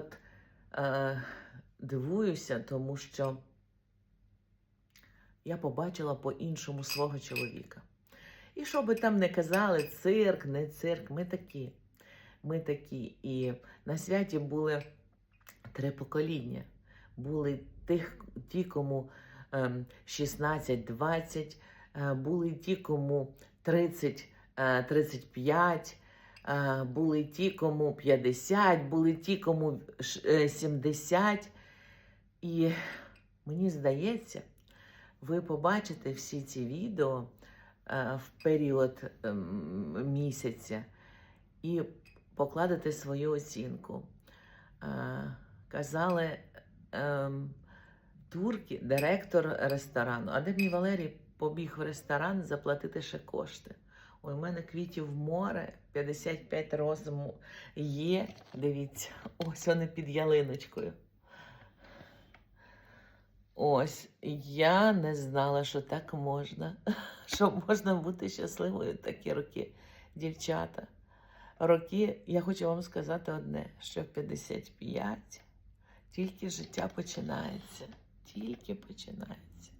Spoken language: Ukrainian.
от е, дивуюся, тому що я побачила по-іншому свого чоловіка. І що би там не казали, цирк, не цирк, ми такі. Ми такі. І на святі були три покоління. Були тих, ті, кому ем, 16-20, е, були ті, кому 30, е, 35, е, були ті, кому 50, були ті, кому ш- е, 70. І мені здається, ви побачите всі ці відео е, в період ем, місяця і покладете свою оцінку. Казали ем, турки, директор ресторану. А де мій Валерій побіг в ресторан заплатити ще кошти. Ой, у мене квітів море, 55 розуму є. Дивіться, ось вони під ялиночкою. Ось, я не знала, що так можна, що можна бути щасливою такі роки, дівчата. Роки, я хочу вам сказати одне, що в 55 тільки життя починається, тільки починається.